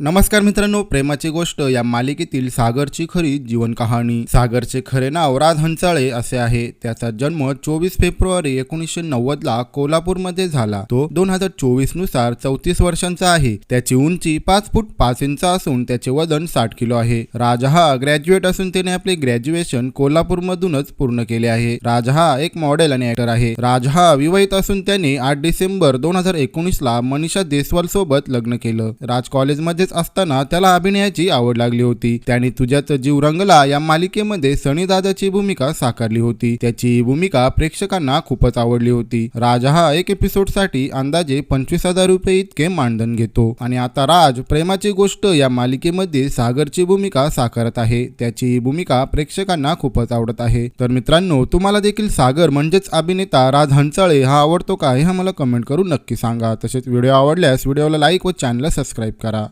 नमस्कार मित्रांनो प्रेमाची गोष्ट या मालिकेतील सागरची खरी जीवनकहाणी सागरचे खरे नाव राज हंचाळे असे आहे. त्याचा जन्म चोवीस फेब्रुवारी एकोणीसशे नव्वद ला कोल्हापूरमध्ये झाला. तो दोन हजार चोवीसनुसार चौतीस वर्षांचा आहे. त्याची उंची पाच फूट पाच इंच असून त्याचे वजन साठ किलो आहे. राज हा ग्रॅज्युएट असून त्याने आपले ग्रॅज्युएशन कोल्हापूरमधूनच पूर्ण केले आहे. राज हा एक मॉडेल आणि ऍक्टर आहे. राज हा विवाहित असून त्याने आठ डिसेंबर दोन हजार एकोणीस ला मनीषा देसवाल सोबत लग्न केलं. राज कॉलेजमध्येच असताना त्याला अभिनयाची आवड लागली होती. त्याने तुझ्याच जीव रंगला या मालिकेमध्ये सनी दादाची भूमिका साकारली होती. त्याची ही भूमिका प्रेक्षकांना खूपच आवडली होती. राज हा एक एपिसोडसाठी अंदाजे पंचवीस हजार रुपये इतके मानधन घेतो. आणि आता राज प्रेमाची गोष्ट या मालिकेमध्ये सागरची भूमिका साकारत आहे. त्याची ही भूमिका प्रेक्षकांना खूपच आवडत आहे. तर मित्रांनो तुम्हाला देखील सागर म्हणजेच अभिनेता राज हंचाळे हा आवडतो का हे आम्हाला कमेंट करून नक्की सांगा. तसेच व्हिडिओ आवडल्यास व्हिडिओला लाईक व चॅनलला सबस्क्राईब करा.